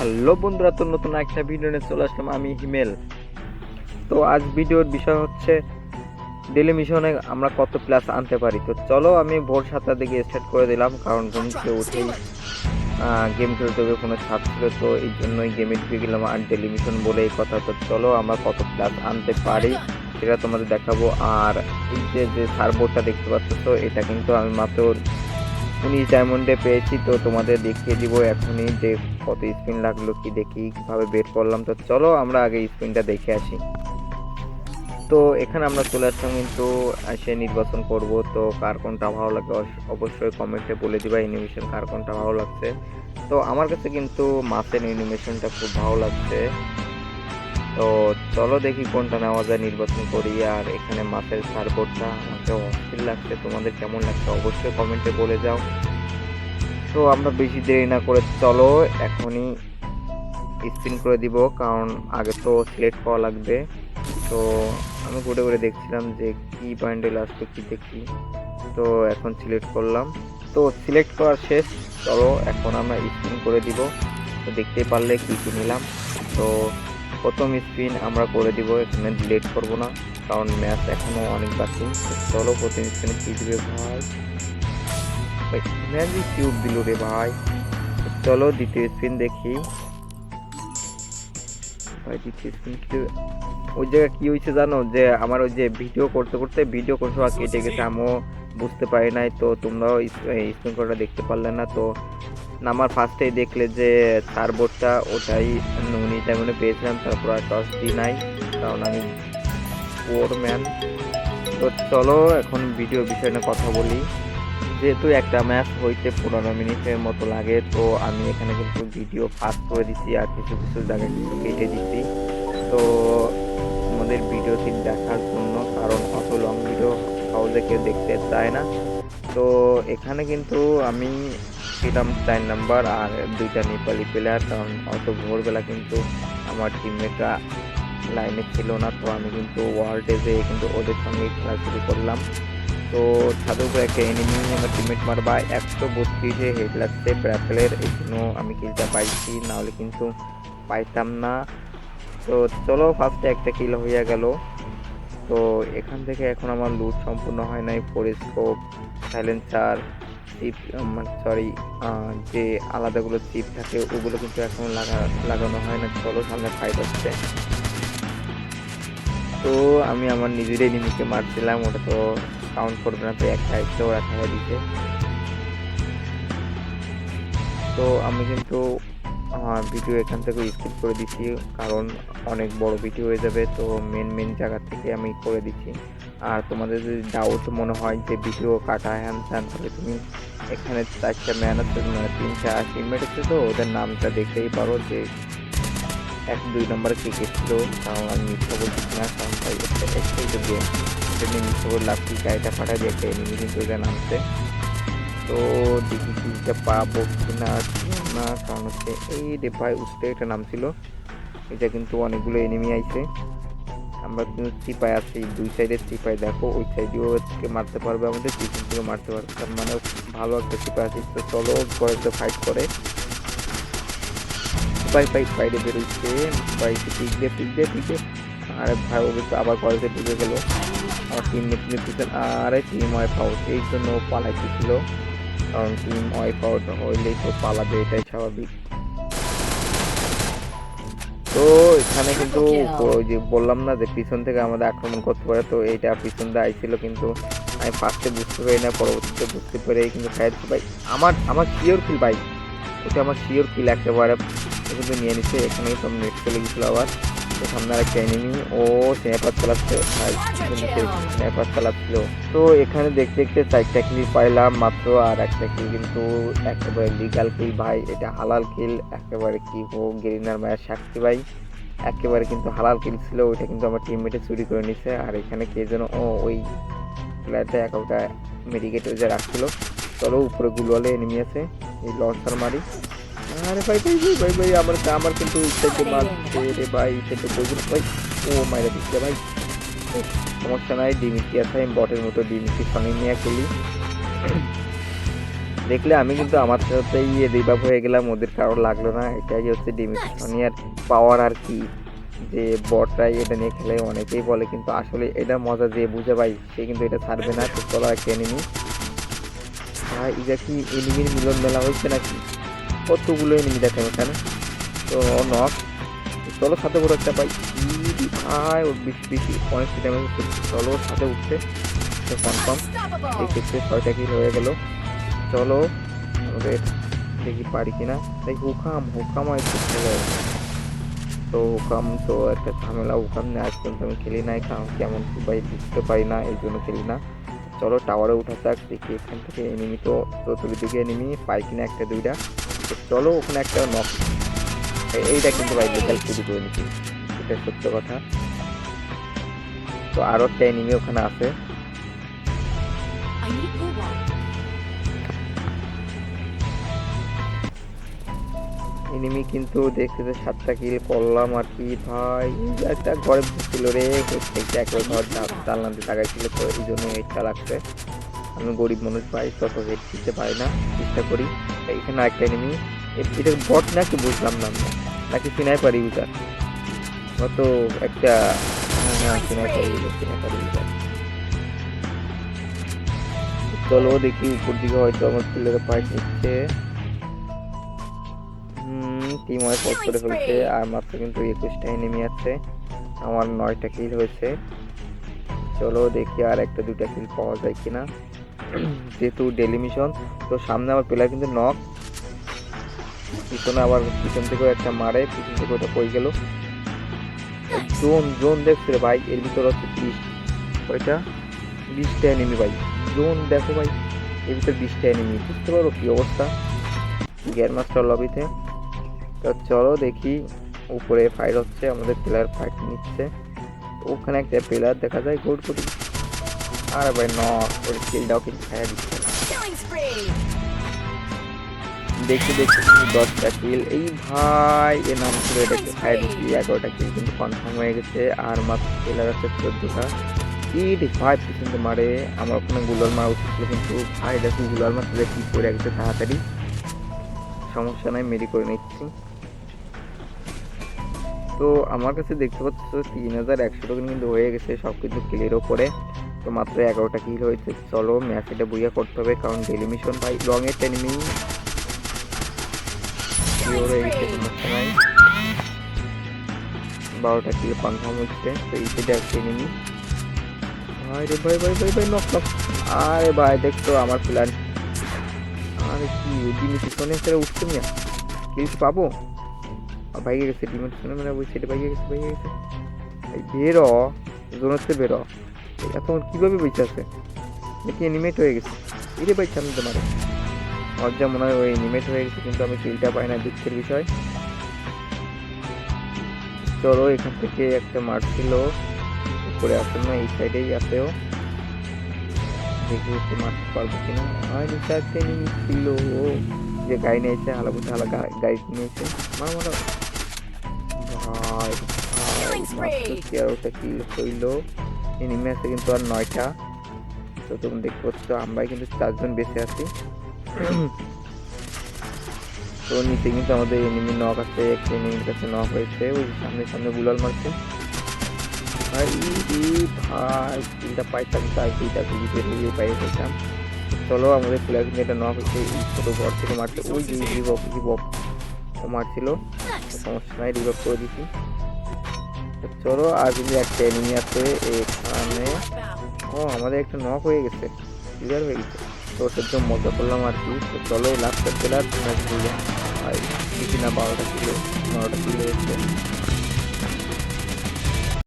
Hello বন্ধুরা, তো নতুন একটা ভিডিও নিয়ে চলে আসলাম আমি হিমেল। তো আজ ভিডিওর বিষয় হচ্ছে ডেলি মিশনে আমরা কত প্লাস আনতে পারি। তো চলো আমি ভোর সাতটার দিকে স্টার্ট করে দিলাম, কারণ ঘুম থেকে উঠেই গেম খেলতে হবে, কোনো ছাদ ছিল, তো এই জন্যই গেমে ঢুকে গেলাম আর ডেলি মিশন বলে এই কথা। তো চলো আমরা কত প্লাস আনতে পারি, সেটা তোমাদের দেখাবো। আর এই যে যে সার্বোর্ডটা দেখতে পাচ্ছ, তো এটা কিন্তু আমি মাত্র উনিশ ডায়মন্ডে পেয়েছি, তো তোমাদের দেখিয়ে দিব এখনই যে কত স্পিন লাগল কি দেখি, কীভাবে বের করলাম। তো চলো আমরা আগে স্পিনটা দেখে আসি। তো এখানে আমরা চলে আসলাম কিন্তু, এসে নির্বাচন করব, তো কার কোনটা ভালো লাগে অবশ্য- অবশ্যই কমেন্টে বলে দিবা অ্যানিমেশন কার কোনটা ভালো লাগছে। তো আমার কাছে কিন্তু মাসের অ্যানিমেশনটা খুব ভালো লাগছে। তো চলো দেখি কোনটা নেওয়া যায় নির্বাচন করি, আর এখানে মাসের সার্বোর্ডটা আমাকে অস্থির লাগছে, তোমাদের কেমন লাগছে অবশ্যই কমেন্টে বলে যাও। তো আমরা বেশি দেরি না করে চলো, এখনই স্পিন করে দিব, কারণ আগে তো সিলেক্ট করা লাগবে। তো আমি ঘুরে ঘুরে দেখছিলাম যে কী বান্ডেল আসবে, কী দেখি। তো এখন সিলেক্ট করলাম। তো সিলেক্ট করা শেষ, চলো, এখন আমরা স্পিন করে দিব। তো দেখতেই পারলে কী কী নিলাম। তো প্রথম স্পিন আমরা করে দিব, এখানে ডিলেট করব না, কারণ ম্যাচ এখনও অনেক বাকি। চলো প্রথম স্পিনে কি দিবে ভাই? ম্যাজিক কিউব দিল রে ভাই। চলো দ্বিতীয় স্পিন দেখি। ভাই, দ্বিতীয় স্পিন কি ওই জায়গায় কি হয়েছে জানো? যে আমার ওই যে ভিডিও করতে করতে ভিডিও করতে কেটে গেছে, আমিও বুঝতে পারি নাই, তো তোমরাও স্পিন করাটা দেখতে পারলে না, তো নামার ফার্স্টেই দেখলে যে সার্বোর্ডটা ওটাই উনি টাইমে পেয়েছিলাম, তারপর আর টস দিই নাই, কারণ আমি পোর ম্যান তো চলো এখন ভিডিও বিষয় নিয়ে কথা বলি। যেহেতু একটা ম্যাচ হইতে পনেরো মিনিটের মতো লাগে, তো আমি এখানে কিন্তু ভিডিও ফাস্ট করে দিচ্ছি আর কিছু কিছু জায়গায় কিন্তু কেটে দিচ্ছি তো আমাদের ভিডিওটি দেখার জন্য, কারণ অত লং ভিডিও সহজে কেউ দেখতে চায় না। তো এখানে কিন্তু আমি ছিলাম চার নাম্বার আর দুইটা নেপালি প্লেয়ার কারণ অত ভোরবেলা কিন্তু আমার টিমমেটরা লাইনে ছিল না, তো আমি কিন্তু ওয়ার্ল্ডে যেয়ে কিন্তু ওদের সঙ্গে খেলা শুরু করলাম। তো উপরে একটা এনিমি আমার টিমমেট মারবা একশো বত্রিশে হেড লাগছে ব্র্যাপেলের এই জন্য আমি কিলটা পাইছি, নাহলে কিন্তু পাইতাম না। তো চলো ফার্স্টে একটা কিল হইয়া গেল। তো এখান থেকে এখন আমার লুট সম্পূর্ণ হয় নাই ফোরেস্কোপ সাইলেন্সার চিপ মানে সরি যে আলাদাগুলো চিপ থাকে, ওগুলো কিন্তু এখন লাগা, লাগানো হয় না। চলো সামনে ফাইট হচ্ছে। তো আমি আমার নিজের এনিমিকে মারছিলাম, ওটা তো কাউন্ট করবে না, তো একটা একটা ওরা খেয়ে দিছে। তো আমি কিন্তু ভিডিও এখান থেকে স্কিপ করে দিচ্ছি, কারণ অনেক বড় ভিডিও হয়ে যাবে, তো মেন মেন জায়গা থেকে আমি করে দিচ্ছি। আর তোমাদের যদি ডাউট মনে হয় যে ভিডিও কাটা হ্যান ত্যান তাহলে তুমি এখানে চারটা আছে মানে তিনটা টিমমেট আছে, তো ওদের নামটা দেখতেই পারো যে এক, দুই নম্বরে কে কে ছিল। কারণ আমি মিথ্যা বলছি না কারণ তাই একটা একটাই তো গেম এটা নিয়ে মিথ্যা বললে আপনি গাড়িটা পাঠাই দিয়ে একটা এনিমি কিন্তু ওদের নামছে। তো দেখি কিলটা পাবো কি না না, কারণ হচ্ছে এই রে ভাই উঠতে একটা নাম ছিল। এটা কিন্তু অনেকগুলো এনিমি আইছে। আমরা কিন্তু চিপায় আছি, দুই সাইডে চিপায় দেখো, ওই সাইডেও থেকে মারতে পারবে আমাদের পিছন থেকে মারতে পারবে, তার মানে ভালো একটা চিপায় আছে। তো চলো কয়েকটা ফাইট করে। ভাই ভাই বাইরে বেরোচ্ছে বাইকে পিক দিয়ে পিক দিয়ে আরে ভাই, ও আবার কলেজে ঢুকে গেল। আমার টিম মিটিংয়ে পিছন আরে টিম ওয়াইফ আউট এই জন্য পালাইতেছিল। কারণ টিম ওয়াইফ আউট হইলেই তো পালাবে, এটাই স্বাভাবিক। তো এখানে কিন্তু ওই যে বললাম না যে পিছন থেকে আমাদের আক্রমণ করতে পারে তো এইটা পিছন দিয়ে আইছিল কিন্তু আমি ফার্স্টে বুঝতে পারি না পরবর্তীতে বুঝতে পেরে কিন্তু খায়ের ভাই আমার আমার শিওর ফিল ভাই এটা আমার শিওর ফিল একেবারে কিন্তু নিয়ে নিচ্ছে এখানেই তো নেট চলে গেছিল আবার। সামনে আর একটা এনিমি ও স্ন্যাপার চালাচ্ছে। স্ন্যাপার চালাচ্ছিল। তো এখানে দেখতে দেখতে চারটা কিল পাইলাম মাত্র, আর একটা কিল কিন্তু একেবারে লিগাল কিল ভাই। এটা হালাল কিল একেবারে কি হোক গেরিনার মায়ের সাক্ষী ভাই। একেবারে কিন্তু হালাল কিল ছিল, ওইটা কিন্তু আমার টিমমেটে চুরি করে নিছে। আর এখানে কে যেন, ও ওই প্লেয়ারটা একাউন্টটা মেডিকেট ওই যে রাখছিল। চলো উপরে গুলওয়ালে এনিমি আছে, এই লঞ্চার মারি। আরে ভাই ভাই ভাই ভাই ভাই আমার আমার কিন্তু ইচ্ছাতে মারছে রে ভাই ইচ্ছাতে বলছিল ভাই ও মাইরা দিচ্ছে ভাই। সমস্যা নাই ডিমিটি আছে? আমি বটের মতো ডিমিটি সঙ্গে নিয়ে খেলি? দেখলে আমি কিন্তু আমার সাথে ইয়ে রিভাব হয়ে গেলাম ওদের কারও লাগল না। এটাই হচ্ছে ডিমিশনিয়ার পাওয়ার আর কি। যে বটরাই এটা নিয়ে খেলে অনেকেই বলে কিন্তু আসলে এটা মজা যে বুঝে ভাই সে কিন্তু এটা ছাড়বে না তো চলো একটা এনিমি ভাই এটা কি এনিমির মিলন মেলা হচ্ছে নাকি? কতগুলো এনিমি দেখেন এখানে? তো নক চলো সাথে করে একটা পাই। ভাই ওর বেশি বেশি অনেক ড্যামেজ হচ্ছে? চলো সাথে উঠছে কনফার্ম এই ক্ষেত্রে ছয়টা কিল হয়ে গেল। চলো, আমাদের দেখি পারি কিনা। তাই হুকাম হুকাম একটু খেলে তো হুকাম তো একটা ঝামেলা, হুকাম নিয়ে আজ পর্যন্ত আমি খেলি নাই। কারণ কেমন কি ভাই বুঝতে পারি না, এই জন্য খেলি না। চলো টাওয়ারে উঠা যাক, দেখি এখান থেকে এনিমি তো, চতুর্দিকে এনিমি পাই কিনা একটা, দুইটা। তো চলো ওখানে একটা নক এইটা কিন্তু ভাই লোকাল শুরু করে নিচ্ছি। এটা সত্য কথা। তো আরও এনিমি ওখানে আছে. এনিমি কিন্তু দেখতে যে সাতটা কিল করলাম আর কি ভাই। একটা ঘরে ছিল রে একটা একবার ঘর দিয়ে তাকাইছিল তো এই জন্য এটা লাগছে আমি গরিব মানুষ ভাই তত দিতে পারি না চেষ্টা করি। এখানে একটা এনিমি এটা বট নাকি বুঝলাম না আমরা। নাকি সিনাইপার ইউজার তো একটা চলো দেখি উপর দিকে হয়তো আমার ছেলেরা ফাইট নিচ্ছে টিম ওয়াইজ পোস্ট করে ফেলছে। আর মাত্র কিন্তু একুশটা এনিমি আছে। আমার নয়টা কিল হয়েছে। চলো দেখি আর একটা দুটা কিল পাওয়া যায় কিনা। যেহেতু ডেলি মিশন তো সামনে আমার প্লেয়ার কিন্তু নক পিছনে আবার পিছন থেকেও একটা মারে, পিছন থেকে ওটা কই গেল। জোন জোন দেখছে রে ভাই, এর ভিতরে হচ্ছে বিশ। ওইটা বিশটা এনিমি ভাই। জোন দেখো ভাই, এর ভিতরে বিশটা এনিমি বুঝতে পারো কি অবস্থা? গিয়ার মাস্টার লবিতে তো চলো দেখি, উপরে ফাইট হচ্ছে, আমাদের প্লেয়ার ফাইট নিচ্ছে। ওখানে একটা প্লেয়ার দেখা যায়, গোল করি। আর ভাই ন ওর কিলটাও কিন্তু খাইয়া দিচ্ছে. দেখি দেখি দশটা কিল এই ভাই এ নাম ছিল এটাকে খাইয়া দিচ্ছি এগারোটা কিল কিন্তু কনফার্ম হয়ে গেছে আর মাত্র প্লেয়ার আছে চোদ্দোটা ইট ভাই পিছন মারে আমার ওখানে গুলার মারা উচিত ছিল কিন্তু ভাই দেখি গুলার মারতে কি করে গেছে তাড়াতাড়ি সমস্যা নাই মেরি করে নিচ্ছি তো আমার কাছে দেখতে পাচ্ছ তিন হাজার একশো টাকা কিন্তু হয়ে গেছে সব কিছু ক্লিয়ার করে তো মাত্র এগারোটা কিল হয়েছে। চলো ম্যাচ এটা বুইয়া করতে হবে, কারণ ডেলি মিশন ভাই লং এর এনিমি গেছে সমস্যা নাই। বারোটা কিল কনফার্ম হচ্ছে তো এই সাইডে একটা এনিমি ভাই ভাই ভাই ভাই নক নক আরে ভাই দেখতো আমার প্ল্যান আরে কি ডিমি পিছনে সেটা উঠছে না? কিল পাবো? আর বাইকে গেছে ডিমের পিছনে মানে ওই সাইডে বাইকে গেছে বাইকে গেছে। বেরো জোনের বেরো। এখন কীভাবে বেঁচে আছে দেখি অ্যানিমেট হয়ে গেছে এরে ভাই সামনে তো মারে আমার যা মনে হয় ওই অ্যানিমেট হয়ে গেছে কিন্তু আমি কিলটা পাই না দুঃখের বিষয় চলো এখান থেকে একটা মারছিল উপরে আসেন না এই সাইডেই আছেও দেখি একটু মারতে পারব কিনা আর একটা ছিল ও যে গাড়ি নিয়েছে হালা বুঝে হালা গা- গাড়ি নিয়েছে মার মার ভাই ভাই মাত্র তেরোটা কি হইল এনিমি আছে কিন্তু আর নয়টা। তো তুমি দেখতে পাচ্ছ, আমরাই কিন্তু চারজন বেঁচে আছি। তো নিচে কিন্তু আমাদের এনিমি নক আছে একটা এনিমির কাছে নক হয়েছে। ওই সামনে সামনে গুলাল মারছে। ভাই ই ভাই, তিনটা পাইতাম তাই দুইটা বেরিয়ে পাই চলো, আমাদের প্লেয়ার কিন্তু এটা নক হচ্ছে এই ছোটো ঘর থেকে মারছে। ওই যে রিভক ও মারছিল। সমস্যা নাই রিভক করে তো চলো, আর যদি একটা এনিমি আছে এখানে। ও, আমাদের একটা নক হয়ে গেছে। ক্লিয়ার হয়ে গেছে। তো জন্য মজা করলাম আর কি। তো চলো লাস্টের প্লেয়ার ম্যাচ দিয়ে আর দেখি না বারোটা কিলো বারোটা কিলো হচ্ছে